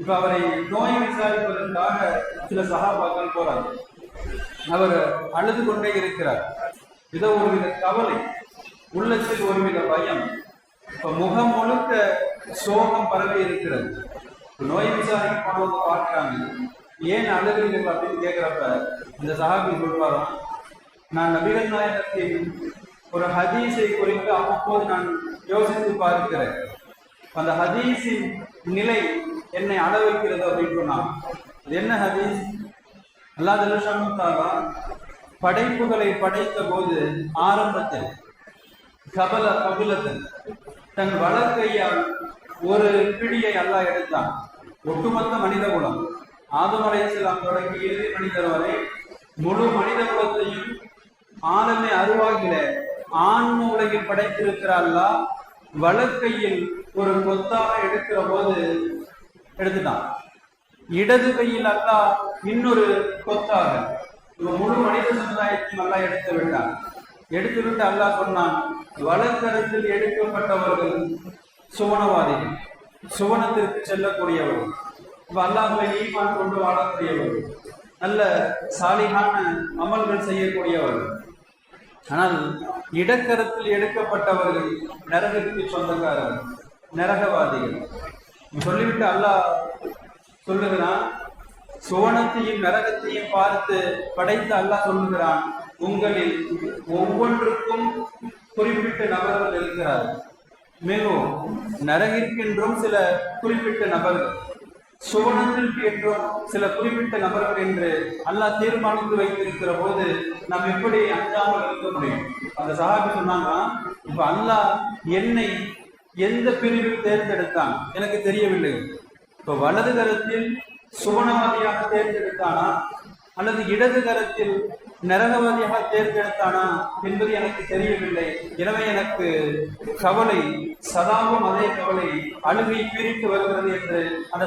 இப்ப அவரை நோய் விசாரிப்பதற்காக சில சகாபாக்கள் போறாங்க. அவர் அழுது கொண்டே இருக்கிறார். இதோ ஒருவித கவலை உள்ளத்தில் ஒருவித பயம். இப்ப முகம் முழுக்க சோகம் பரவி இருக்கிறது. நோயை நோய் விசாரிக்க போனவங்க பார்க்கிறாங்க. ஏன் அழுகிறீர்கள் அப்படின்னு கேட்கிறப்ப இந்த சஹாபி சொல்வாராம் நான் நபிகள் நாயகத்தின் ஒரு ஹதீஸை குறித்து அவ்வப்போது நான் யோசித்து பார்க்கிறேன். அந்த ஹதீஸின் நிலை என்னை அட வைக்கிறது அப்படின்னு சொன்னான். அது என்ன ஹதீஸ்? அல்லாஹ் ஜல்லஷானுத்தாலா படைப்புகளை படைத்த போது ஆரம்பத்தில் கபல கபிலத்தில் தன் வலக்கையால் ஒரு பிடியை அல்லாஹ் எடுத்தான். ஒட்டுமொத்த மனித குலம். ஆதம் அலைஹிஸ்ஸலாம் தொடங்கி இறுதி மனிதர் வரை முழு மனித குலத்தையும் ஆனமே அருவாகில ஆன்ம உலகில் படைத்திருக்கிற அல்லாஹ் ஒரு கொத்தாக எடுக்கிற போது எடுத்துட்டான். இடது கையில் அல்லாஹ் இன்னொரு கொத்தாக. இவ முழு மனித சமுதாயத்தையும் அல்லாஹ் எடுத்து விட்டான். எடுத்து விட்டு அல்லாஹ் சொன்னான் வலக்கரத்தில் எடுக்கப்பட்டவர்கள் சுவனவாதிகள். சுவனத்திற்கு செல்லக்கூடியவர்கள். இப்ப அல்லாஹ்வை ஈமான் கொண்டு வாழக்கூடியவர்கள். நல்ல சாலிகான அமல்கள் செய்யக்கூடியவர்கள். ஆனால் இடக்கரத்தில் எடுக்கப்பட்டவர்கள் நரகத்துக்கு சொந்தக்காரர்கள் நரகவாதிகள். சொல்லிவிட்டு அல்லாஹ் சொல்லுகிறான் சுவனத்தையும் நரகத்தையும் பார்த்து படைத்த அல்லாஹ் சொல்லுகிறான் உங்களில் ஒவ்வொன்றுக்கும் குறிப்பிட்ட நபர்கள் இருக்கிறார்கள். மேலும் நரகிற்கென்றும் சில குறிப்பிட்ட நபர்கள் சுவனத்திற்கு என்றும் சில குறிப்பிட்ட நபர்கள் என்று அல்லாஹ் தீர்மானித்து வைத்திருக்கிற போது நாம் எப்படி அஞ்சாமல் இருக்க முடியும்? அந்த சகாபி சொன்னாங்க இப்ப அல்லாஹ் என்னை எந்த பிரிவில் தேர்ந்தெடுத்தான்? எனக்கு தெரியவில்லை. இப்ப வலது கரத்தில் சுவனவாதியாக தேர்ந்தெடுத்தானா? அல்லது இடது கரத்தில் நரகவாதியாக தேர்ந்தெடுத்தானா என்பது எனக்கு தெரியவில்லை. எனவே எனக்கு கவலை சதாவும் அதே கவலை அழுகை பிரித்து வருகிறது என்று அந்த